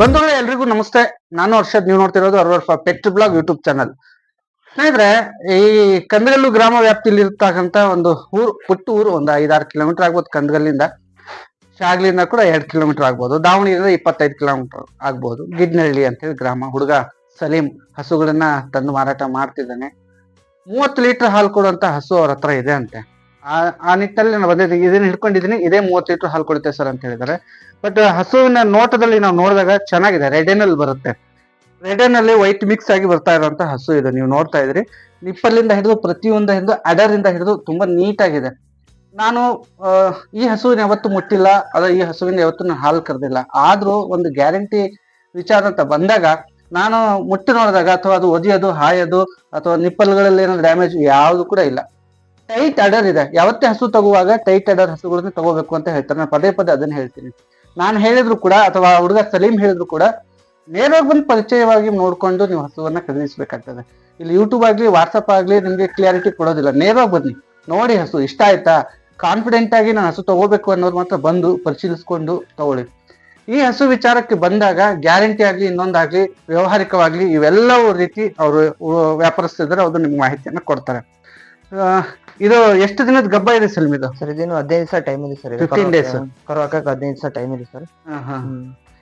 ಬಂಧುಗಳೇ ಎಲ್ರಿಗೂ ನಮಸ್ತೆ. ನಾನು ಹರ್ಷದ್, ನೀವು ನೋಡ್ತಿರೋದು ಅರ್ವರ್ಫ ಪೆಟ್ ಬ್ಲಾಗ್ ಯೂಟ್ಯೂಬ್ ಚಾನಲ್ ಸ್ನೇಹಿತರೆ, ಈ ಕಂದಗಲ್ಲು ಗ್ರಾಮ ವ್ಯಾಪ್ತಿಯಲ್ಲಿ ಇರ್ತಕ್ಕಂಥ ಒಂದು ಊರು ಪುಟ್ಟ ಊರು ಒಂದು ಐದಾರು ಕಿಲೋಮೀಟರ್ ಆಗ್ಬೋದು ಕಂದಗಲ್ಲಿಂದ ಶಾಗ್ಲಿಂದ ಕೂಡ ಎರಡು ಕಿಲೋಮೀಟರ್ ಆಗ್ಬೋದು. ದಾವಣಗೆರೆ ಇಪ್ಪತ್ತೈದು ಕಿಲೋಮೀಟರ್ ಆಗ್ಬೋದು. ಗಿಡ್ನಹಳ್ಳಿ ಅಂತೇಳಿ ಗ್ರಾಮ. ಹುಡುಗ ಸಲೀಂ ಹಸುಗಳನ್ನ ತಂದು ಮಾರಾಟ ಮಾಡ್ತಿದ್ದಾನೆ. ಮೂವತ್ತು ಲೀಟರ್ ಹಾಲು ಕೊಡುವಂತ ಹಸು ಅವ್ರ ಹತ್ರ ಇದೆ ಅಂತೆ. ಆ ನಿಟ್ಟಲ್ಲಿ ನಾನು ಬಂದಿದ್ದೀನಿ ಇದನ್ನ ಹಿಡ್ಕೊಂಡಿದ್ದೀನಿ ಇದೇ ಮೂವತ್ತು ಲೀಟರ್ ಹಾಲು ಕೊಡುತ್ತೆ ಸರ್ ಅಂತ ಹೇಳಿದ್ದಾರೆ. ಬಟ್ ಹಸುವಿನ ನೋಟದಲ್ಲಿ ನಾವು ನೋಡಿದಾಗ ಚೆನ್ನಾಗಿದೆ. ರೆಡೆನಲ್ಲಿ ಬರುತ್ತೆ. ರೆಡೆನಲ್ಲಿ ವೈಟ್ ಮಿಕ್ಸ್ ಆಗಿ ಬರ್ತಾ ಇರುವಂತ ಹಸು ಇದು. ನೀವು ನೋಡ್ತಾ ಇದ್ರಿ. ನಿಪ್ಪಲ್ಲಿಂದ ಹಿಡಿದು ಪ್ರತಿಯೊಂದ ಹಿಡಿದು ಅಡರಿಂದ ಹಿಡಿದು ತುಂಬಾ ನೀಟಾಗಿದೆ. ನಾನು ಈ ಹಸುವಿನ ಯಾವತ್ತು ಮುಟ್ಟಿಲ್ಲ. ಅದ ಈ ಹಸುವಿನ ಯಾವತ್ತು ನಾನು ಹಾಲು ಕರೆದಿಲ್ಲ. ಆದ್ರೂ ಒಂದು ಗ್ಯಾರಂಟಿ ವಿಚಾರ ಅಂತ ಬಂದಾಗ ನಾನು ಮುಟ್ಟಿ ನೋಡಿದಾಗ ಅಥವಾ ಅದು ಒದಿಯೋದು, ಹಾಯೋದು ಅಥವಾ ನಿಪ್ಪಲ್ಗಳಲ್ಲಿ ಏನೋ ಡ್ಯಾಮೇಜ್ ಯಾವುದು ಕೂಡ ಇಲ್ಲ. ಟೈಟ್ ಅಡರ್ ಇದೆ. ಯಾವತ್ತೇ ಹಸು ತಗುವಾಗ ಟೈಟ್ ಅಡರ್ ಹಸುಗಳನ್ನ ತಗೋಬೇಕು ಅಂತ ಹೇಳ್ತಾರೆ. ನಾನು ಪದೇ ಪದೇ ಅದನ್ನ ಹೇಳ್ತೀನಿ. ನಾನು ಹೇಳಿದ್ರು ಕೂಡ ಅಥವಾ ಹುಡುಗ ಸಲೀಂ ಹೇಳಿದ್ರು ಕೂಡ ನೇರವಾಗಿ ಬಂದು ಪರಿಚಯವಾಗಿ ನೋಡ್ಕೊಂಡು ನೀವು ಹಸುವನ್ನ ಖರೀದಿಸಬೇಕಾಗ್ತದೆ. ಇಲ್ಲಿ ಯೂಟ್ಯೂಬ್ ಆಗ್ಲಿ ವಾಟ್ಸಪ್ ಆಗ್ಲಿ ನಿಮ್ಗೆ ಕ್ಲಿಯಾರಿಟಿ ಕೊಡೋದಿಲ್ಲ. ನೇರವಾಗಿ ಬನ್ನಿ. ನೋಡಿ ಹಸು, ಇಷ್ಟ ಆಯ್ತಾ? ಕಾನ್ಫಿಡೆಂಟ್ ಆಗಿ ನಾನು ಹಸು ತಗೋಬೇಕು ಅನ್ನೋರು ಮಾತ್ರ ಬಂದು ಪರಿಶೀಲಿಸ್ಕೊಂಡು ತಗೊಳ್ಳಿ. ಈ ಹಸು ವಿಚಾರಕ್ಕೆ ಬಂದಾಗ ಗ್ಯಾರಂಟಿ ಆಗ್ಲಿ, ಇನ್ನೊಂದಾಗ್ಲಿ, ವ್ಯವಹಾರಿಕವಾಗ್ಲಿ ಇವೆಲ್ಲವೂ ರೀತಿ ಅವರು ವ್ಯಾಪಾರಸ್ಥರು ಅವರು ನಿಮ್ಗೆ ಮಾಹಿತಿಯನ್ನು ಕೊಡ್ತಾರೆ. ಇದು ಎಷ್ಟು ದಿನದ ಗಬ್ಬ ಇದೆ ಸರ್ ಇದು ಸರ್ ಇದೇನು ಹದಿನೈದು ದಿವಸ ಟೈಮ್ ಇದೆ ಸರ್. 15 ಡೇಸ್ ಕರು ಹಾಕಕ್ಕೆ ಹದಿನೈದು ದಿವಸ ಟೈಮ್ ಇದೆ ಸರ್.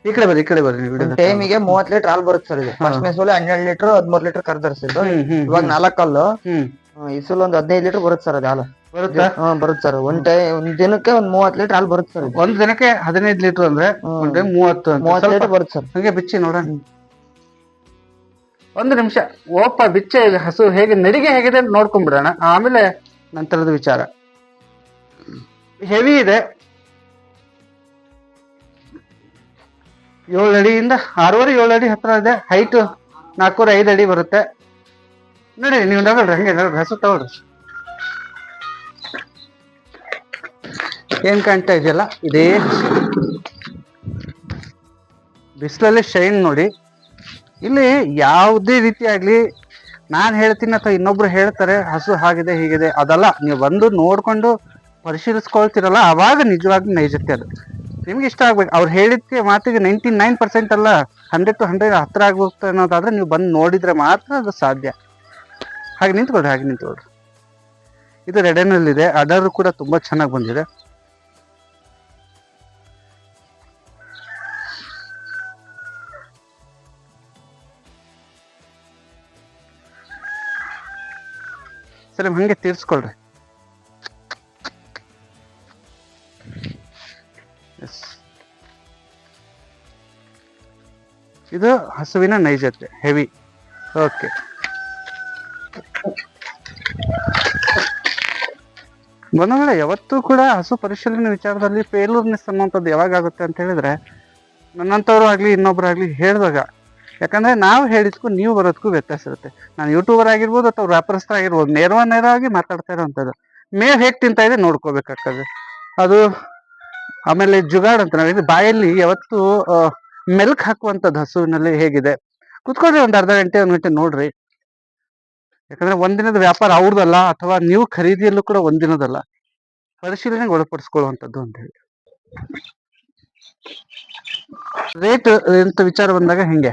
ಈ ಕಡೆ ಬರ್ರಿ ಈ ಕಡೆ ಬರ್ರಿ ನೀವು ಟೈಮಿಗೆ ಮೂವತ್ ಲೀಟರ್ ಹಾಲ್ ಬರುತ್ತೆ ಸರ್ ಇದು. ಫಸ್ಟ್ ಸೋಲೆ ಹನ್ನೆರಡು ಲೀಟರ್ ಹದಿಮೂರು ಲೀಟರ್ ಕರ್ದರ್ಸಿದ್ದು ಹ್ಮ್, ಹ್ಮ್, ಇವಾಗ ನಾಲ್ಕು ಹ್ಮ್. ಈ ಸಲ ಒಂದ್ ಹದಿನೈದು ಲೀಟರ್ ಬರುತ್ತೆ ಸರ್ ಅದು ಹಾಲು. ಬರುತ್ತಾ? ಹಾ ಬರುತ್ತೆ ಸರ್. ಒಂದ್ ಟೈ ಒಂದ್ ದಿನಕ್ಕೆ ಒಂದ್ ಮೂವತ್ ಲೀಟರ್ ಹಾಲು ಬರುತ್ತೆ ಸರ್ ಇದು. ಒಂದ್ ದಿನಕ್ಕೆ ಹದಿನೈದು ಲೀಟರ್ ಅಂದ್ರೆ ಹ್ಮ್. ಒಂದ್ time ಮೂವತ್ತು ಅಂತ. ಮೂವತ್ ಸ್ವಲ್ಪ ಲೀಟರ್ ಬರುತ್ತೆ ಸರ್. ಹಂಗೆ ಬಿಚ್ಚಿ ನೋಡೋಣ. ಒಂದು ನಿಮಿಷ. ಓಪ ಬಿಚ್ಚೆ ಹಸು ಹೇಗೆ ನಡಿಗೆ ಹೇಗಿದೆ ಅಂತ ನೋಡ್ಕೊಂಡ್ಬಿಡೋಣ. ಆಮೇಲೆ ನಂತರದ ವಿಚಾರ. ಹೆವಿ ಇದೆ. ಏಳು ಅಡಿಯಿಂದ ಆರೂವರೆ, ಏಳು ಅಡಿ ಹತ್ರ ಇದೆ. ಹೈಟ್ ನಾಲ್ಕೂವರೆ, ಐದು ಅಡಿ ಬರುತ್ತೆ. ನೋಡಿ, ನೀವು ನೋಡ್ರಿ, ಹಂಗೆ ನೋಡ್ರಿ ಹಸು ತಗೊಳ್ರಿ ಏನ್ ಕಾಣ್ತಾ ಇದೆಯಲ್ಲ? ಇದೇ ಬಿಸಿಲಲ್ಲಿ ಶೈನ್ ನೋಡಿ. ಇಲ್ಲಿ ಯಾವುದೇ ರೀತಿ ನಾನ್ ಹೇಳ್ತೀನಿ ಅಥವಾ ಇನ್ನೊಬ್ರು ಹೇಳ್ತಾರೆ, ಹಸು ಹಾಗಿದೆ, ಹೀಗಿದೆ, ಅದಲ್ಲ, ನೀವು ಬಂದು ನೋಡ್ಕೊಂಡು ಪರಿಶೀಲಿಸ್ಕೊಳ್ತಿರಲ್ಲ, ಅವಾಗ ನಿಜವಾಗಿ ನೈಜತೆ ಅದು. ನಿಮ್ಗೆ ಇಷ್ಟ ಆಗ್ಬೇಕು. ಅವ್ರು ಹೇಳಿದ್ಕೆ ಮಾತಿಗೆ ನೈಂಟಿ ನೈನ್ ಪರ್ಸೆಂಟ್ ಅಲ್ಲ ಹಂಡ್ರೆಡ್ ಟು ಹಂಡ್ರೆಡ್ ಹತ್ರ ಆಗುತ್ತೆ ಅನ್ನೋದಾದ್ರೆ ನೀವು ಬಂದು ನೋಡಿದ್ರೆ ಮಾತ್ರ ಅದು ಸಾಧ್ಯ. ಹಾಗೆ ನಿಂತ್ಕೊಳ್ರಿ ಹಾಗೆ ನಿಂತ್ಕೊಳ್ರಿ ಇದು ರೆಡೆನಲ್ಲಿದೆ ಅದರ್ ಕೂಡ ತುಂಬಾ ಚೆನ್ನಾಗಿ ಬಂದಿದೆ. ಸರಿ, ಹಂಗೆ ತೀರ್ಸ್ಕೊಳ್ರಿ. ಇದು ಹಸುವಿನ ನೈಜತೆ, ಹೆವಿ. ಓಕೆ ಬಂಧುಗಳೇ, ಯಾವತ್ತೂ ಕೂಡ ಹಸು ಪರಿಶೀಲನೆ ವಿಚಾರದಲ್ಲಿ ಫೇಲೂರ್ನೆಸ್ ಅನ್ನುವಂಥದ್ದು ಯಾವಾಗ ಆಗುತ್ತೆ ಅಂತ ಹೇಳಿದ್ರೆ, ನನ್ನಂಥವ್ರು ಆಗಲಿ ಇನ್ನೊಬ್ರು ಆಗಲಿ ಹೇಳಿದಾಗ ಯಾಕಂದ್ರೆ ನಾವು ಹೇಳಿದ್ಕೂ ನೀವು ಬರೋದಕ್ಕೂ ವ್ಯತ್ಯಾಸ ಇರುತ್ತೆ. ನಾನು ಯೂಟ್ಯೂಬರ್ ಆಗಿರ್ಬೋದು ಅಥವಾ ವ್ಯಾಪಾರಸ್ಥರ ಆಗಿರ್ಬೋದು ನೇರವ ನೇರವಾಗಿ ಮಾತಾಡ್ತಾ ಇರೋವಂಥದ್ದು ಮೇವು ಹೇಗೆ ತಿಂತಾ ಇದೆ ನೋಡ್ಕೋಬೇಕಾಗ್ತದೆ. ಅದು ಆಮೇಲೆ ಜುಗಾಡ್ ಅಂತ ನಾವು ಬಾಯಲ್ಲಿ ಯಾವತ್ತು ಮೆಲ್ಕ್ ಹಾಕುವಂಥದ್ದು ಹಸುವಿನಲ್ಲಿ ಹೇಗಿದೆ. ಕುತ್ಕೊಳ್ರಿ ಒಂದು ಅರ್ಧ ಗಂಟೆ, ಒಂದು ಗಂಟೆ ನೋಡ್ರಿ. ಯಾಕಂದ್ರೆ ಒಂದಿನದ ವ್ಯಾಪಾರ ಅವ್ರದಲ್ಲ, ಅಥವಾ ನೀವು ಖರೀದಿಯಲ್ಲೂ ಕೂಡ ಒಂದಿನದಲ್ಲ ಪರಿಶೀಲನೆಗೆ ಒಳಪಡಿಸ್ಕೊಳ್ಳುವಂಥದ್ದು ಅಂತ ಹೇಳಿ. ರೇಟ್ ಅಂತ ವಿಚಾರ ಬಂದಾಗ ಹೆಂಗೆ?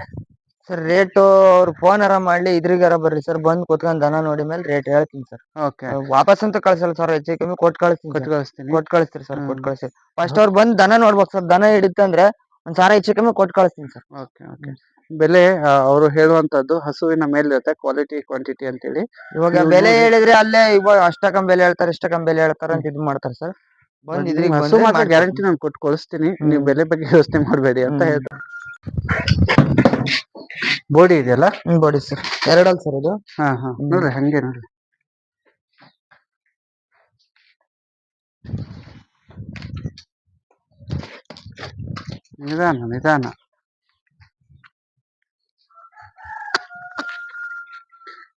ಸರ್ ರೇಟ್ ಅವ್ರು ಫೋನ್ ಅರ ಮಾಡ್ಲಿ ಇದ್ರಿಗಾರ ಬರ್ರಿ ಸರ್ ಬಂದ್ ಕುತ್ಕೊಂಡ್ ದನ ನೋಡಿ ಮೇಲೆ ರೇಟ್ ಹೇಳ್ತೀನಿ ಸರ್ ಓಕೆ ವಾಪಸ್ ಅಂತ ಕಳ್ಸಲ್ಲ ಸರ್ ಹೆಚ್ಚು ಕಮ್ಮಿ ಕೊಟ್ ಕಳಿಸ್ತೀನಿ ಕೊಟ್ಟು ಕಳಿಸ್ತೀನಿ. ಕೊಟ್ ಕಳಿಸ್ತೀರಿ ಸರ್. ಕೊಟ್ ಕಳಿಸ್ತೀರಿ. ಫಸ್ಟ್ ಅವ್ರು ಬಂದ್ ದನ ನೋಡ್ಬೇಕು ಸರ್ ದನ ಹಿಡಿತಂದ್ರೆ ಒಂದ್ ಸಾರ ಹೆಚ್ಚು ಕಮ್ಮಿ ಕೊಟ್ ಕಳಿಸ್ತೀನಿ ಸರ್ ಓಕೆ ಓಕೆ ಬೆಲೆ ಅವರು ಹೇಳುವಂತದ್ದು ಹಸುವಿನ ಮೇಲೆ ಇರುತ್ತೆ ಕ್ವಾಲಿಟಿ ಕ್ವಾಂಟಿಟಿ ಅಂತೇಳಿ. ಇವಾಗ ಬೆಲೆ ಹೇಳಿದ್ರೆ ಅಲ್ಲೇ ಇವಾಗ ಅಷ್ಟಕ್ಕಂ ಬೆಲೆ ಹೇಳ್ತಾರೆ ಇಷ್ಟಕ್ಕಂ ಬೆಲೆ ಹೇಳ್ತಾರೆ ಅಂತ ಇದು ಮಾಡ್ತಾರೆ ಸರ್ ಬಂದ್ ಇದ್ರಿಗೆ ಹಸು ಮಾತ್ರ ಗ್ಯಾರಂಟಿ ನಾನು ಕೊಟ್ಟು ಕಳಿಸ್ತೀನಿ. ನೀವು ಬೆಲೆ ಬಗ್ಗೆ ಯೋಚನೆ ಮಾಡಬೇಡಿ ಅಂತ. ಹೇಳ್ತಾರೆ ಬೋಡಿ ಇದೆಯಲ್ಲ? ಹ್ಮ್ ಬಾಡಿ ಸರ್ ಎರಡಲ್ ಸರ್ ಇದು ಹಾ ಹಾ. ನೋಡ್ರಿ ಹಂಗೆ ನೋಡ್ರಿ. ನಿಧಾನ ನಿಧಾನ.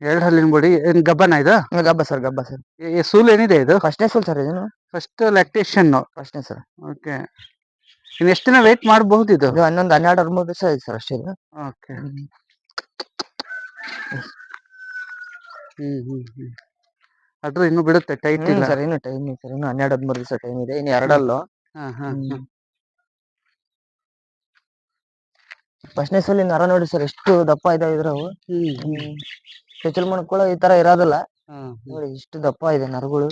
ಎರಡು ಹಲ್ಲಿನ ಬೋಡಿ ಏನ್ ಗಬ್ಬನ ಇದು? ಗಬ್ಬ ಸರ್ ಗಬ್ಬ ಸರ್ ಏ ಸೂಲ್ ಏನಿದೆ ಇದು? ಫಸ್ಟ್ನೇ ಸೂಲ್ ಸರ್ ಇದನ್ನು ಫಸ್ಟ್ ಲ್ಯಾಕ್ಟೇಷನ್ ಫಸ್ಟ್ನೇ ಸರ್ ಓಕೆ ಇನ್ ಎಷ್ಟು ದಿನ ವೇಟ್ ಮಾಡಬಹುದು ಇದು ಇದು ಹನ್ನೊಂದು ಹನ್ನೆರಡು ಹದಿಮೂರು ದಿವಸ ಆಯ್ತು ಸರ್ ಅಷ್ಟೇ ಇದು ಓಕೆ ಹ್ಮ್. ಹ್ಮ್ ಹ್ಮ್ ಅದ್ರ ಇನ್ನು ಬಿಡುತ್ತೆ ಟೈಟ್ ಇಲ್ಲ. ಸರ್ ಇನ್ನು ಟೈಮ್ ಇದೆ ಸರ್ ಇನ್ನು ಹನ್ನೆರಡು ಹದಿಮೂರು ದಿವಸ ಟೈಮ್ ಇದೆ. ಇನ್ನು ಎರಡಲ್ಲ. ಹಾ ಹಾ ಹ್ಮ್. ಹಾ ಫಸ್ಟ್ನೇ ಸಲ ನರ ನೋಡಿ ಸರ್ ಎಷ್ಟು ದಪ್ಪ ಇದಾವೆ ಇದ್ರವು ಹ್ಮ್. ಕೂಡ ಈ ತರ ಇರೋದಿಲ್ಲ. ಹಾ, ಹ್ಮ್. ನೋಡಿ ಇಷ್ಟು ದಪ್ಪ ಇದೆ ನರಗಳು.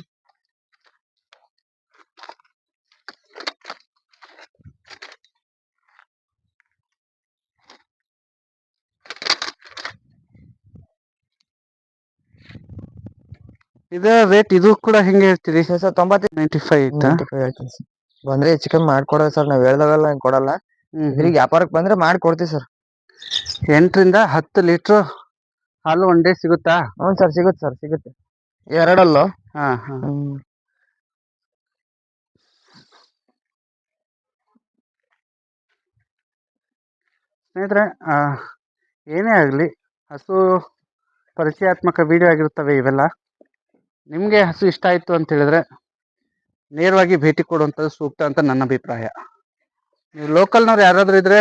ಇದ ರೇಟ್ ಇದು ಕೂಡ ಹೆಂಗೆ ಹೇಳ್ತೀರಿ? ಸರ್ ತೊಂಬತ್ತೈದು ನೈಂಟಿ ಫೈವ್ ಐತಾ ಹೇಳ್ತೀನಿ ಸರ್. ಬಂದ್ರೆ ಹೆಚ್ಚು ಕಮ್ಮಿ ಮಾಡ್ಕೊಡೋದು ಸರ್ ನಾವು ಹೇಳ್ದಾಗೆಲ್ಲ ಹಂಗೆ ಕೊಡಲ್ಲ. ಇದ್ರಿಗೆ ವ್ಯಾಪಾರಕ್ಕೆ ಬಂದ್ರೆ ಮಾಡ್ಕೊಡ್ತೀವಿ ಸರ್. ಎಂಟರಿಂದ ಹತ್ತು ಲೀಟರ್ ಹಾಲು ಒನ್ ಡೇ ಸಿಗುತ್ತಾ? ಹ್ಞೂ ಸರ್ ಸಿಗುತ್ತೆ ಸರ್ ಸಿಗುತ್ತೆ. ಎರಡಲ್ಲೋ? ಹಾ ಹಾ. ಸ್ನೇಹಿತರೆ ಆ, ಏನೇ ಆಗಲಿ ಹಸು ಪರಿಚಯಾತ್ಮಕ ವಿಡಿಯೋ ಆಗಿರುತ್ತವೆ ಇವೆಲ್ಲ. ನಿಮಗೆ ಹಸು ಇಷ್ಟ ಆಯಿತು ಅಂತ ಹೇಳಿದ್ರೆ ನೇರವಾಗಿ ಭೇಟಿ ಕೊಡುವಂಥದ್ದು ಸೂಕ್ತ ಅಂತ ನನ್ನ ಅಭಿಪ್ರಾಯ. ನೀವು ಲೋಕಲ್ನವ್ರು ಯಾರಾದರೂ ಇದ್ರೆ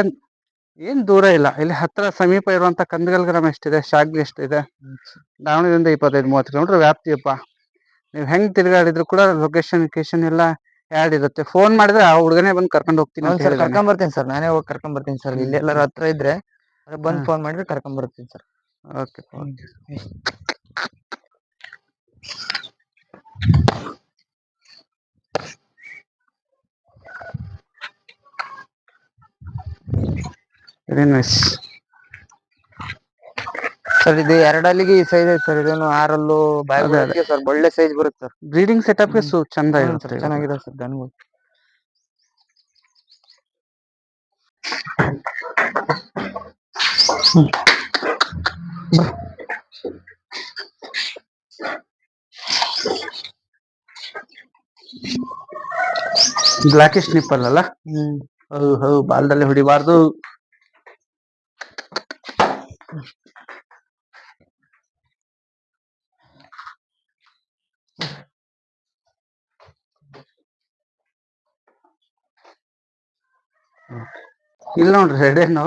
ಏನು ದೂರ ಇಲ್ಲ. ಇಲ್ಲಿ ಹತ್ತಿರ ಸಮೀಪ ಇರುವಂಥ ಕಂದಗಲ್ ಗ್ರಾಮ ಎಷ್ಟಿದೆ? ಶಾಗ್ಲಿ ಎಷ್ಟಿದೆ? ದಾವಣಗೆರೆಯಿಂದ ಇಪ್ಪತ್ತೈದು ಮೂವತ್ತು ಕಿಲೋಮೀಟ್ರ್ ವ್ಯಾಪ್ತಿಯಪ್ಪ. ನೀವು ಹೆಂಗೆ ತಿರುಗಾಡಿದ್ರು ಕೂಡ ಲೊಕೇಶನ್ ಲೊಕೇಶನ್ ಎಲ್ಲ ಆ್ಯಡ್ ಇರುತ್ತೆ. ಫೋನ್ ಮಾಡಿದ್ರೆ ಆ ಹುಡುಗನೇ ಬಂದು ಕರ್ಕೊಂಡು ಹೋಗ್ತೀನಿ ಅಂತ ಸರ್ ಹೇಳಿದಾನೆ. ಕರ್ಕೊಂಡ್ ಬರ್ತೀನಿ ಸರ್. ನಾನೇ ಹೋಗಿ ಕರ್ಕೊಂಡ್ ಬರ್ತೀನಿ ಸರ್. ಇಲ್ಲಿ ಎಲ್ಲಾರ ಹತ್ರ ಇದ್ರೆ ಬಂದು ಹಾ. ಫೋನ್ ಮಾಡಿದ್ರೆ ಕರ್ಕೊಂಡ್ ಬರ್ತೀನಿ sir. Okay very nice sir ಇದು ಎರಡಲ್ಲಿಗೆ ಈ ಸೈಜ್ ಐತೆ ಸರ್ ಇದೇನು ಆರಲ್ಲು ಅದೇ, ಅದೇ. ಬಾಯ್ ಸರ್ ಒಳ್ಳೆ ಸೈಜ್ ಬರುತ್ತೆ ಸರ್ ಬ್ರೀಡಿಂಗ್ ಸೆಟಪ್ಗೆ ಹ್ಮ್. ಸು ಚಂದ ಹ್ಞೂ ಇರುತ್ತೆ ಸರ್ ಇವಾಗ. ಚೆನ್ನಾಗಿದೆ ಸರ್ ದನಗಳು ಬ್ಲಾಕಿಶ್ ನಿಪ್ಪಲ್ ಅಲ್ಲ? ಹ್ಮ್, ಹೌದು ಹೌದು, ಬಾಲ್ದಲ್ಲಿ ಹೊಡಿಬಾರ್ದು. ಇಲ್ಲ ನೋಡ್ರಿ, ಹೆಡೇನು.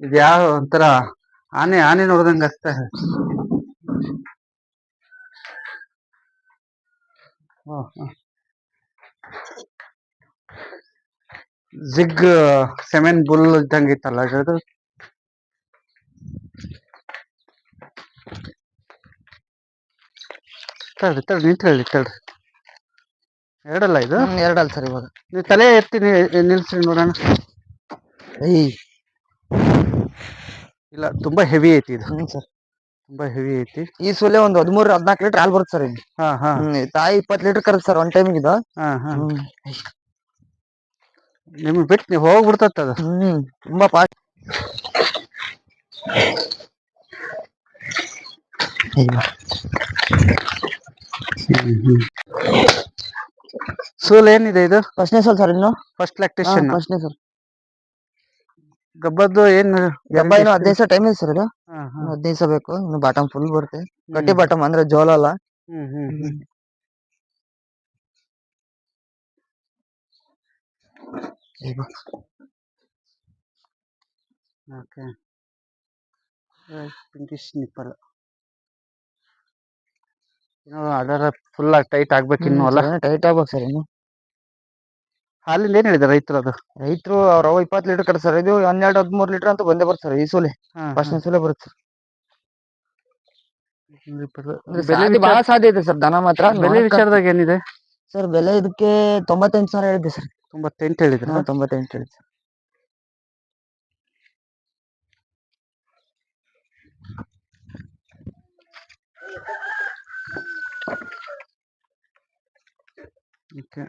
ಇದು ಯಾವ ಒಂಥರ ಆನೆ ಆನೆ ನೋಡ್ದಂಗ ಆಗ್ತಾ ಹಾಂ ಹ್ಮ್. ಜಿಗ್ ಸೆಮೆನ್ ಬುಲ್ ಇದ್ದಂಗೆ ಇತ್ತಲ್ಲ ಅದು ತಡ್ರಿ ತಡ್ರಿ ನಿಂತು ಹೇಳಿ ತಡ್ರಿ ಎರಡಲ್ಲ ಇದು? ಎರಡಲ್ಲ ಸರ್ ಇವಾಗ. ನೀವು ತಲೆ ಎತ್ತಿ ನಿಲ್ಸಿ ನೋಡೋಣ. ಏಯ್. ಇಲ್ಲ ತುಂಬಾ ಹೆವಿ ಐತಿ ಇದು. ಹ್ಞೂ ಸರ್. ತುಂಬಾ ಹೆವಿ ಐತಿ. ಈ ಸೊಲೆ ಒಂದು ಹದಿಮೂರು ಹದ್ನಾಲ್ಕು ಲೀಟರ್ ಹಾಲ್ ಬರುತ್ತೆ ಸರ್ ಇದು ಹಾ ಹಾ. ಹ್ಮ್ ತಾಯಿ ಇಪ್ಪತ್ತು ಲೀಟರ್ ಕರುತ್ತೆ ಸರ್ ಒನ್ ಟೈಮಿಗೆ ಇದು ಹಾ ಹಾ. ಹ್ಮ್. ನಿಮ್ಗೆ ಬಿಟ್ಟು ನೀವು ಹೋಗ್ಬಿಡ್ತತ್ತ ಅದು. ಹ್ಮ್ ತುಂಬಾ ಫಾಸ್ಟ್ ಸೂಲ್ ಏನಿದೆ ಇದು? ಫಸ್ಟ್ನೇ ಸಲ ಸರ್ ಇನ್ನು? ಫಸ್ಟ್ ಲ್ಯಾಕ್ಟೇಷನ್ ಫಸ್ಟ್ನೇ ಸರ್ ಗಬ್ಬದ್ದು ಏನ್ ಗಬ್ಬ ಇನ್ನು ಹದಿನೈದು ಸಾವಿರ ಟೈಮ್ ಇದೆ ಸರ್ ಇದು ಹಾ, ಹಾ. ಇನ್ನು ಹದಿನೈದು ಸಾವಿರ ಬೇಕು. ಇನ್ನು ಬಾಟಮ್ ಫುಲ್ ಬರುತ್ತೆ. ಗಟ್ಟಿ ಹ್ಮ್. ಬಾಟಮ್ ಅಂದ್ರೆ ಜೋಳ ಅಲ್ಲ. ಹ್ಮ್ ಹ್ಮ್ ಹ್ಮ್. ಓಕೆ. ಪಿಂಕಿಶ್ ನಿಪ್ಪಲ್ ಅದರ ಫುಲ್ ಟೈಟ್ ಆಗ್ಬೇಕು ಇನ್ನು ಅಲ್ಲ. ಟೈಟ್ ಆಗ್ಬೇಕು ಸರ್ ಇನ್ನು. ಹಾಲಿಂದ ಏನ್ ಹೇಳಿದ ರೈತರು ಅದು? ರೈತರು ಅವ್ರ ಅವ ಇಪ್ಪತ್ತು ಲೀಟರ್ ಕಟ್ಟ ಸರ್ ಇದು ಹನ್ನೆರಡು ಹದಿಮೂರು ಲೀಟರ್ ಅಂತ ಬಂದೇ ಬರ್ತಾರೆ ಸರ್ ಈ ಸೂಲೆ. ಫಸ್ಟ್ ಸೂಲೆ ಬರುತ್ತೆ. ಸರ್ ಬೆಲೆ ಬಹಳ ಸಾಧ್ಯ ಇದೆ ಸರ್ ದನ ಮಾತ್ರ. ಬೆಲೆ ವಿಚಾರದಾಗ ಏನಿದೆ? ಸರ್ ಬೆಲೆ ಇದಕ್ಕೆ ತೊಂಬತ್ತೆಂಟು ಸಾವಿರ ಹೇಳಿದೆ ಸರ್. ತೊಂಬತ್ತೆಂಟು ಹೇಳಿದ್ರೆ? ತೊಂಬತ್ತೆಂಟು ಹೇಳಿದೆ ಸರ್. ಓಕೆ.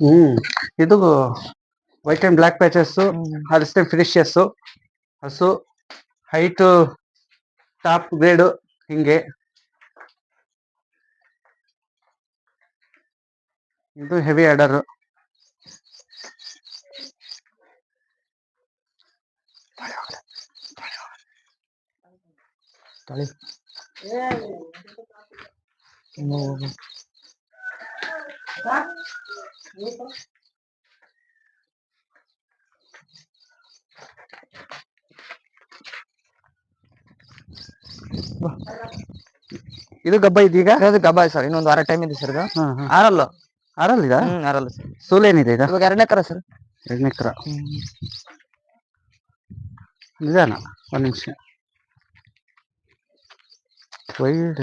ಹ್ಮ್. ಇದು white and black patches Holstein Friesian ಹಸು ಹೈಟ್ ಟಾಪ್ ಗ್ರೇಡ್ ಹಿಂಗೆ. ಇದು ಹೆವಿ ಆರ್ಡರ್ ಹೋಗು. ಇದು ಗಬ್ಬ ಇದೀಗ ಅದು ಗಬ್ಬ ಸರ್ ಇನ್ನೊಂದು ವಾರ ಟೈಮ್ ಇದೆ ಸರ್ ಇದು ಆರಲ್ಲ ಆರಲ್ಲ ಆರಲ್ಲಿದ ಹ್ಮ್ ಆರಲ್ಲ ಸರ್ ಏನಿದೆ ಇದು ಇವಾಗ ಎರಡನೇ ಕರ ಸರ್ ಎರಡನೇ ಕರ ನಿಧಾನ ಒಂದು ನಿಮಿಷ ವೈಡ್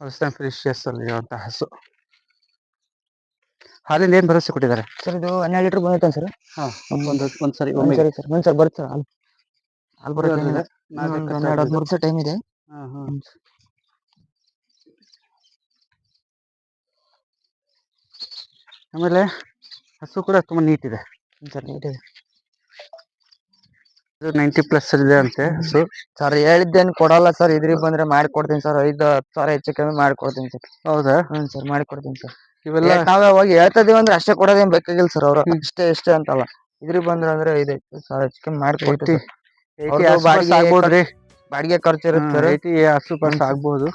ಹೊಲಸ್ತಾನ್ ಫಿಶಿಯಸ್ ಅಲ್ಲಿರುವಂತ ಹಸು ಹಾಲಿಂದ ಏನ್ ಭರವಸೆ ಕೊಟ್ಟಿದ್ದಾರೆ ಸರ್ ಇದು ಹನ್ನೆರಡು ಲೀಟರ್ ಬಂದೈತೆ ಸರ್ ಹಾ ಒಂದು ಒಂದ್ ಸರಿ ಸರ್ ಒಂದ್ ಸರಿ ಸರ್. ಅಲ್ಲಿ ಅಲ್ಲಿ ಬರುತ್ತೆ ಇನ್ನೊಂದು ಕಷ್ಟ ಹನ್ನೆರಡು ಹದಿಮೂರು ದಿವಸ ಟೈಮ್ ಇದೆ. ಹಾಂ ಹಾಂ. ಆಮೇಲೆ ಹಸು ಕೂಡ ತುಂಬಾ ನೀಟ್ ಇದೆ. ನೀಟ್ ಇದೆ. ಇದು ನೈಂಟಿ ಪ್ಲಸ್ ಇದೆ ಅಂತೆ ಹಸು. ಸರ್ ಹೇಳಿದ್ದೇನು ಕೊಡಲ್ಲ ಸರ್ ಇದ್ರಿಗೆ ಬಂದ್ರೆ ಮಾಡ್ಕೊಡ್ತೀನಿ ಸರ್ ಐದು ಹತ್ತು ಸಾವಿರ ಹೆಚ್ಚು ಕಮ್ಮಿ ಮಾಡ್ಕೊಡ್ತೀನಿ ಸರ್ ಹೌದಾ? ಹ್ಮ್ ಸರ್ ಮಾಡ್ಕೊಡ್ತೀನಿ ಸರ್ ಇವೆಲ್ಲ ನಾವ್ ಹೋಗಿ ಹೇಳ್ತಾ ಇದೀವಿ ಅಂದ್ರೆ ಅಷ್ಟೇ ಕೊಡೋದೇನ್ ಬೇಕಾಗಿಲ್ಲ ಸರ್ ಅವ್ರ. ಇಷ್ಟೇ ಇಷ್ಟೇ ಅಂತಲ್ಲ. ಇದ್ರಿಗೆ ಬಂದ್ರೆ ಅಂದ್ರೆ ಐದು ಸಾವಿರ ಹೆಚ್ಚು ಕಮ್ಮಿ ಮಾಡ್ಕೊಡ್ತೀವಿ ಬಾಡಿಗೆ ಖರ್ಚು ಇರುತ್ತೆ ಸರ್. ಏಯ್ಟಿ ಆಸುಪಾಸ್ ಆಗ್ಬಹುದು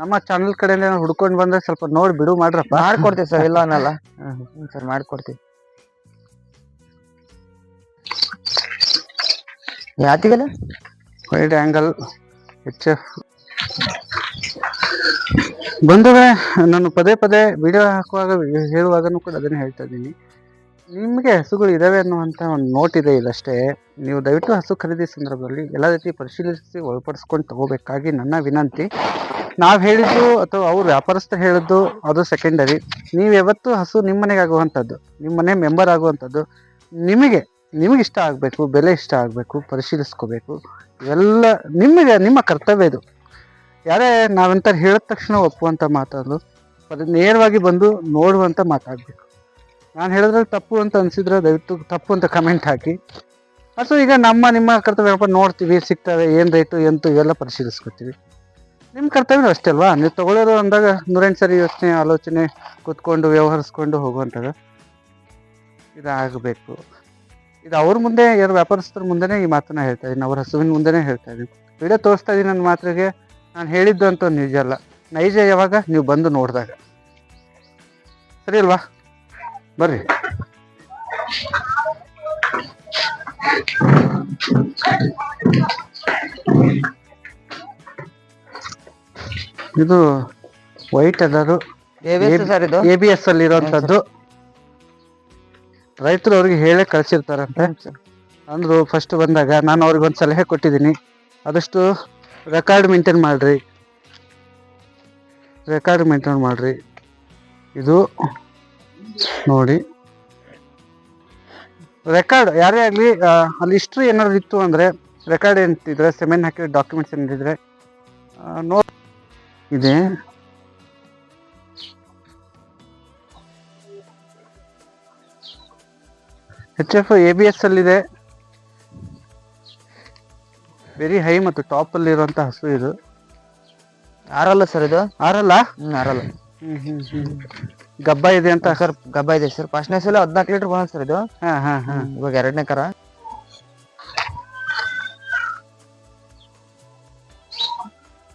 ನಮ್ಮ ಚಾನಲ್ ಕಡೆಯಿಂದ ಹುಡ್ಕೊಂಡು ಬಂದ್ರೆ ಸ್ವಲ್ಪ ನೋಡಿ ಬಿಡು ಮಾಡ್ರಪ್ಪ. ಮಾಡ್ಕೊಡ್ತೀವಿ ಸರ್ ಇಲ್ಲ ಅನ್ನಲ್ಲ. ಹ್ಞೂ ಸರ್ ಮಾಡ್ಕೊಡ್ತೀವಿ. ಯಾತಿಗಲ್ಲ ವೈಡ್ ಆ್ಯಂಗಲ್ ಎಚ್ ಎಫ್ ಬಂಧುಗಳೇ ನಾನು ಪದೇ ಪದೇ ವಿಡಿಯೋ ಹಾಕುವಾಗ ಹೇಳುವಾಗನೂ ಕೂಡ ಅದನ್ನೇ ಹೇಳ್ತಾ ಇದ್ದೀನಿ. ನಿಮಗೆ ಹಸುಗಳು ಇದ್ದಾವೆ ಅನ್ನುವಂಥ ಒಂದು ನೋಟ್ ಇದೆ ಇಲ್ಲಷ್ಟೇ ನೀವು ದಯವಿಟ್ಟು ಹಸು ಖರೀದಿ ಸಂದರ್ಭದಲ್ಲಿ ಎಲ್ಲ ರೀತಿ ಪರಿಶೀಲಿಸಿ ಒಳಪಡಿಸ್ಕೊಂಡು ತಗೋಬೇಕಾಗಿ ನನ್ನ ವಿನಂತಿ. ನಾವು ಹೇಳಿದ್ದು ಅಥವಾ ಅವ್ರು ವ್ಯಾಪಾರಸ್ಥರು ಹೇಳಿದ್ದು ಅದು ಸೆಕೆಂಡರಿ ನೀವು ಯಾವತ್ತು ಹಸು ನಿಮ್ಮ ಮನೆಗೆ ಆಗುವಂಥದ್ದು ನಿಮ್ಮ ಮನೆ ಮೆಂಬರ್ ಆಗುವಂಥದ್ದು ನಿಮಗೆ ನಿಮಗೆ ಇಷ್ಟ ಆಗಬೇಕು, ಬೆಲೆ ಇಷ್ಟ ಆಗಬೇಕು, ಪರಿಶೀಲಿಸ್ಕೋಬೇಕು. ಇವೆಲ್ಲ ನಿಮಗೆ ನಿಮ್ಮ ಕರ್ತವ್ಯ ಇದು. ಯಾರೇ ನಾವಂತ ಹೇಳಿದ ತಕ್ಷಣ ಒಪ್ಪುವಂಥ ಮಾತಲ್ಲ, ಅದು ನೇರವಾಗಿ ಬಂದು ನೋಡುವಂಥ ಮಾತಾಡಬೇಕು. ನಾನು ಹೇಳಿದ್ರೆ ತಪ್ಪು ಅಂತ ಅನಿಸಿದ್ರೆ ದಯವಿಟ್ಟು ತಪ್ಪು ಅಂತ ಕಮೆಂಟ್ ಹಾಕಿ. ಅಥವಾ ಈಗ ನಮ್ಮ, ನಿಮ್ಮ ಕರ್ತವ್ಯಪ್ಪ ನೋಡ್ತೀವಿ, ಸಿಗ್ತವೆ, ಏನು ರೇಟು ಎಂತು ಇವೆಲ್ಲ ಪರಿಶೀಲಿಸ್ಕೊತೀವಿ. ನಿಮ್ಮ ಕರ್ತವ್ಯ ಅಷ್ಟೇ ಅಲ್ವಾ? ನೀವು ತೊಗೊಳ್ಳೋರು ಅಂದಾಗ ನೂರೆಂಟು ಸರಿ ಯೋಚನೆ, ಆಲೋಚನೆ, ಕೂತ್ಕೊಂಡು, ವ್ಯವಹರಿಸ್ಕೊಂಡು ಹೋಗುವಂಥಾಗ ಇದಾಗಬೇಕು. ಇದು ಅವ್ರ ಮುಂದೆ, ಯಾರು ವ್ಯಾಪಾರಸ್ಥರ ಮುಂದೆನೇ ಈ ಮಾತನ್ನ ಹೇಳ್ತಾ ಇದ್ದೀನಿ, ಅವ್ರ ಹಸುವಿನ ಮುಂದೆನೇ ಹೇಳ್ತಾ ಇದ್ದೀನಿ. ವಿಡಿಯೋ ತೋರಿಸ್ತಾ ಇದ್ದೀನಿ ನನ್ನ ಮಾತ್ರೆಗೆ ನಾನು ಹೇಳಿದ್ದು ಅಂತ ನಿಜ ಅಲ್ಲ. ನೈಜ ಯಾವಾಗ? ನೀವು ಬಂದು ನೋಡಿದಾಗ. ಸರಿ ಅಲ್ವಾ? ಬರ್ರಿ. ಇದು ವೈಟ್ ಸರ್ ಇದು? ಎ ಬಿ ಎಸ್ ಅಲ್ಲಿ ಇರುವಂತದ್ದು. ರೈತರು ಅವ್ರಿಗೆ ಹೇಳೇ ಕಳ್ಸಿರ್ತಾರಂತೆ. ಅಂದ್ರು ಫಸ್ಟ್ ಬಂದಾಗ ನಾನು ಅವ್ರಿಗೆ ಒಂದು ಸಲಹೆ ಕೊಟ್ಟಿದ್ದೀನಿ. ಆದಷ್ಟು ರೆಕಾರ್ಡ್ ಮೇಂಟೈನ್ ಮಾಡ್ರಿ. ರೆಕಾರ್ಡ್ ಮೇಂಟೈನ್ ಮಾಡ್ರಿ. ಇದು ನೋಡಿ. ರೆಕಾರ್ಡ್ ಯಾರೇ ಆಗಲಿ ಅಲ್ಲಿ ಹಿಸ್ಟ್ರಿ ಏನಾದ್ರು ಇತ್ತು ಅಂದರೆ ರೆಕಾರ್ಡ್ ಏನಿದ್ರೆ ಸೆಮೆನ್ ಹಾಕಿದ ಡಾಕ್ಯುಮೆಂಟ್ಸ್ ಏನಿದ್ರೆ ನೋ ಇದೆ. H F A B S ಅಲ್ಲಿದೆ. ವೆರಿ ಹೈ ಮತ್ತು ಟಾಪ್ ಅಲ್ಲಿ ಇರುವಂತ ಹಸು ಇದು. ಆರಲ್ಲ ಸರ್ ಇದು? ಆರಲ್ಲ ಹ್ಮ್ ಆರಲ್ಲ ಗಬ್ಬ ಇದೆ ಅಂತ ಸರ್ ಗಬ್ಬ ಇದೆ ಸರ್. ಫಸ್ಟ್ನೇ ಸಲ ಹದಿನಾಲ್ಕು ಲೀಟರ್ ಬಂದ ಸರ್ ಇದು. ಹಾ ಹಾ ಹಾ. ಇವಾಗ ಎರಡನೇ ಕರ.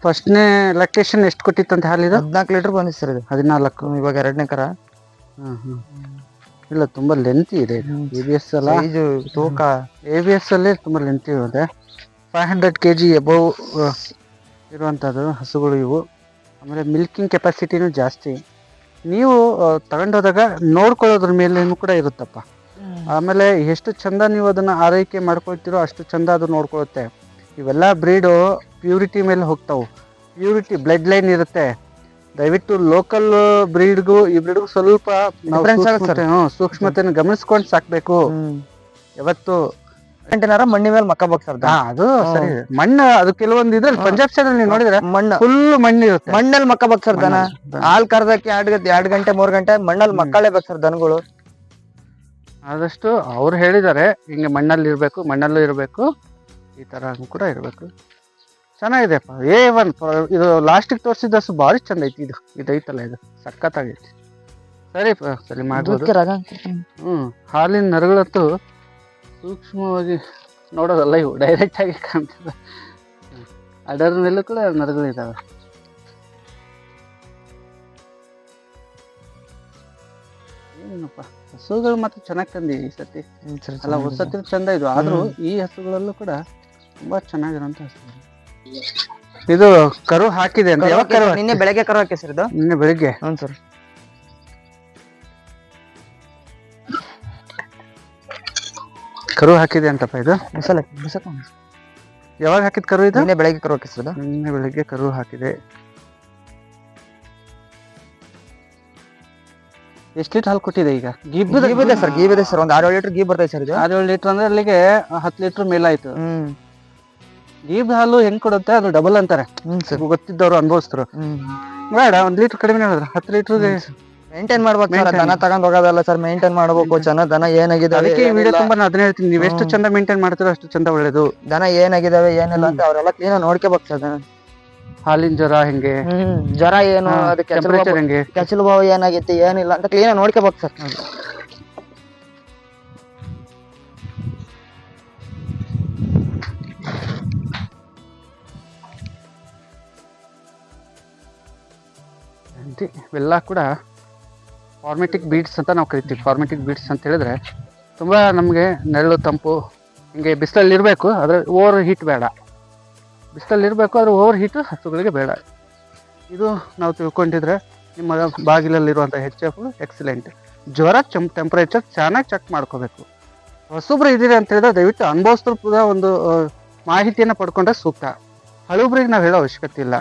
ಫಸ್ಟ್ನೇ ಲೊಕೇಶನ್ ಎಷ್ಟು ಕೊಟ್ಟಿತ್ತು ಅಂತ ಹಾಲಿದು ಹದಿನಾಲ್ಕು ಲೀಟರ್ ಬಂದಿದೆ ಸರ್ ಇದು. ಹದಿನಾಲ್ಕು ಇವಾಗ ಎರಡನೇ ಕರ. ಹ್ಮ್ ಹ್ಮ್. ಇಲ್ಲ ತುಂಬಾ ಲೆಂತಿ ಇದೆ ಎ ಬಿ ಎಸ್ ಅಲ್ಲ? ಇದು ತೂಕ. ಎ ಬಿ ಎಸ್ ಅಲ್ಲಿ ತುಂಬಾ ಲೆಂತಿ ಇರುತ್ತೆ five hundred K G above ಇರುವಂಥದ್ದು ಹಸುಗಳು ಇವು. ಆಮೇಲೆ ಮಿಲ್ಕಿಂಗ್ ಕೆಪಾಸಿಟಿನೂ ಜಾಸ್ತಿ. ನೀವು ತಗೊಂಡೋದಾಗ ನೋಡ್ಕೊಳ್ಳೋದ್ರ ಮೇಲೇನು ಕೂಡ ಇರುತ್ತಪ್ಪ. ಆಮೇಲೆ ಎಷ್ಟು ಚಂದ ನೀವು ಅದನ್ನ ಆರೈಕೆ ಮಾಡ್ಕೊಳ್ತೀರೋ ಅಷ್ಟು ಚಂದ ಅದು ನೋಡ್ಕೊಳುತ್ತೆ ಇವೆಲ್ಲ ಬ್ರೀಡು ಪ್ಯೂರಿಟಿ ಮೇಲೆ ಹೋಗ್ತಾವೆ. ಪ್ಯೂರಿಟಿ ಬ್ಲಡ್ ಲೈನ್ ಇರುತ್ತೆ. ದಯವಿಟ್ಟು ಲೋಕಲ್ ಬ್ರೀಡ್ಗೂ ಈ ಬ್ರೀಡ್ಗೂ ಸ್ವಲ್ಪ ಸೂಕ್ಷ್ಮತೆ ಸೂಕ್ಷ್ಮತೆಯನ್ನು ಗಮನಿಸ್ಕೊಂಡು ಸಾಕ್ಬೇಕು. ಯಾವತ್ತು ಗಂಟೆನಾರ ಮಣ್ಣಿನ ಮೇಲೆ ಮಕ್ಕ ಬಗ್ತಾರ ಅದು ಸರಿ. ಮಣ್ಣು ಅದು ಕೆಲವೊಂದು ಇದ್ರಲ್ಲಿ ಪಂಜಾಬ್ ಸೈಡ್ ನೀವು ನೋಡಿದ್ರೆ ಮಣ್ಣು. ಫುಲ್ ಮಣ್ಣು ಇರುತ್ತೆ. ಮಣ್ಣಲ್ಲಿ ಮಕ್ಕ ಸರ್ ದನ. ಹಾಲ್ ಕರ್ದಕ್ಕೆ ಎರಡ್ ಎರಡ್ ಗಂಟೆ ಮೂರ್ ಗಂಟೆ ಮಣ್ಣಲ್ಲಿ ಮಕ್ಕಳೇ ಸರ್ ದನಗಳು. ಆದಷ್ಟು ಅವ್ರು ಹೇಳಿದ್ದಾರೆ ಹಿಂಗೆ ಮಣ್ಣಲ್ಲಿ ಇರಬೇಕು ಮಣ್ಣಲ್ಲೂ ಇರಬೇಕು ಈ ತರ ಕೂಡ ಇರಬೇಕು. ಚೆನ್ನಾಗಿದೆಪ್ಪ ಏ ಒನ್ ಇದು ಲಾಸ್ಟಿಗೆ ತೋರಿಸಿದ ಹಸು ಭಾರಿ ಚಂದ ಐತಿ ಇದು. ಇದೈತಲ್ಲ ಇದು. ಸಖತ್ತಾಗೈತಿ. ಸರಿ ಸರಿ ಮಾಡ್ಬೋದು. ಹ್ಮ್ ಹಾಲಿನ ನರಗಳಂತೂ ಸೂಕ್ಷ್ಮವಾಗಿ ನೋಡೋದಲ್ಲ ಇವು ಡೈರೆಕ್ಟಾಗಿ ಕಾಣ್ತದೆ. ಕಾಣ್ತದೆ ಮೇಲೂ ಕೂಡ ನರಗಳಿದ್ದಾವೆ ಏನಪ್ಪ ಹಸುಗಳು ಮಾತ್ರ ಚೆನ್ನಾಗಿ ತಂದಿ ಈ ಸತಿ? ಅಲ್ಲ ಹೊಸತಿ ಚಂದ ಇದು ಆದರೂ ಈ ಹಸುಗಳಲ್ಲೂ ಕೂಡ ತುಂಬಾ ಚೆನ್ನಾಗಿರುವಂತ ಹಸುಗಳು. ಇದು ಕರು ಹಾಕಿದೆ ಅಂತ ಯಾವಾಗ ಕರು ನಿನ್ನೆ ಬೆಳಗ್ಗೆ ಕರು ಹಾಕಿ ಸರ್ ಇದು? ನಿನ್ನೆ ಬೆಳಿಗ್ಗೆ? ಹ್ಞೂ ಸರ್. ಕರು ಹಾಕಿದೆ ಅಂತಪ್ಪ ಇದು? ಮುಸಕ ಯಾವಾಗ ಹಾಕಿದ ಕರು ಇದು? ನಿನ್ನೆ ಬೆಳಗ್ಗೆ ಕರು ಹಾಕಿ ಸರ್ ನಿನ್ನೆ ಬೆಳಗ್ಗೆ ಕರು ಹಾಕಿದೆ. ಎಷ್ಟು ಲೀಟರ್ ಹಾಲು ಕೊಟ್ಟಿದೆ ಈಗ? ಗೀಬ್ ಇದೆ ಸರ್ ಗೀಬ್ ಇದೆ ಸರ್ ಒಂದು ಆರು ಲೀಟರ್ ಗೀಬ್ ಬರ್ತೈತೆ ಸರ್ ಇದು. ಆರು ಏಳು ಲೀಟರ್ ಅಂದ್ರೆ ಅಲ್ಲಿಗೆ ಹತ್ತು ಲೀಟರ್ ಮೇಲಾಯ್ತು ಹ್ಮ್. ಗೀಬ್ ಹಾಲು ಹೆಂಗ್ ಕೊಡುತ್ತೆ? ಅದು ಡಬಲ್ ಅಂತಾರೆ. ಹ್ಮ್ ಸರ್. ಗೊತ್ತಿದ್ದವ್ರು ಅನುಭವಿಸ್ತರು ಹ್ಮ್. ಬೇಡ ಒಂದ್ ಲೀಟರ್ ಕಡಿಮೆ ಹೇಳಿದ್ರೆ ಹತ್ತು ಲೀಟರ್ಗೆ ಮೇಂಟೈನ್ ಮಾಡ್ಬೇಕು ಸರ್. ದನ ತಗೊಂಡ್ ಹೋಗೋದಲ್ಲ ಸರ್ ಮೇಂಟೈನ್ ಮಾಡ್ಬೇಕು ಚೆನ್ನ ದನ ಏನಾಗಿದೆ ಅದಕ್ಕೆ ಈ ವಿಡಿಯೋ ಏನಿಲ್ಲ. ತುಂಬಾ ನಾನು ಅದನ್ನ ಹೇಳ್ತೀನಿ ನೀವು ಎಷ್ಟು. ಚಂದ ಮೇಂಟೈನ್ ಮಾಡ್ತೀರೋ ಅಷ್ಟು ಚಂದ ಒಳ್ಳೇದು. ದನ ಏನಾಗಿದಾವೆ ಏನಿಲ್ಲ ಅಂತ ಅವರೆಲ್ಲ ಕ್ಲೀನ್ ನೋಡ್ಕೋಬೇಕು ಸರ್ ದನ. ಹಾಲಿನ ಜ್ವರ ಹೆಂಗೆ? ಹ್ಮ್ ಜ್ವರ ಏನು ಅದು ಟೆಂಪರೇಚರ್ ಹೆಂಗೆ? ಕೆಸಲು ಬಾವು ಏನಾಗೈತಿ ಏನಿಲ್ಲ ಅಂತ ಕ್ಲೀನ್ ನೋಡ್ಕೋಬೇಕು ಸರ್. ಅಂತೆ ಇವೆಲ್ಲ ಕೂಡ. ಫಾರ್ಮೆಟಿಕ್ ಬೀಡ್ಸ್ ಅಂತ ನಾವು ಕರಿತೀವಿ. ಫಾರ್ಮೆಟಿಕ್ ಬೀಡ್ಸ್ ಅಂತ ಹೇಳಿದ್ರೆ ತುಂಬ ನಮಗೆ ನೆರಳು, ತಂಪು ಹಿಂಗೆ ಬಿಸಿಲಲ್ಲಿ ಇರಬೇಕು, ಆದರೆ ಓವರ್ ಹೀಟ್ ಬೇಡ. ಬಿಸಿಲಲ್ಲಿ ಇರಬೇಕು, ಆದರೆ ಓವರ್ ಹೀಟು ಹಸುಗಳಿಗೆ ಬೇಡ. ಇದು ನಾವು ತಿಳ್ಕೊಂಡಿದ್ರೆ ನಿಮ್ಮ ಬಾಗಿಲಲ್ಲಿರುವಂಥ ಹೆಚ್ ಎಫ್ ಎಕ್ಸಲೆಂಟ್ ಜ್ವರ ಚಮ್ ಟೆಂಪ್ರೇಚರ್ ಚೆನ್ನಾಗಿ ಚೆಕ್ ಮಾಡ್ಕೋಬೇಕು. ಹೊಸಬ್ರು ಇದ್ದೀರಿ ಅಂತ ಹೇಳಿದ್ರೆ ದಯವಿಟ್ಟು ಕೂಡ ಒಂದು ಮಾಹಿತಿಯನ್ನು ಪಡ್ಕೊಂಡ್ರೆ ಸೂಕ್ತ. ಹಳುಬ್ರಿಗೆ ನಾವು ಹೇಳೋ ಅವಶ್ಯಕತೆ ಇಲ್ಲ.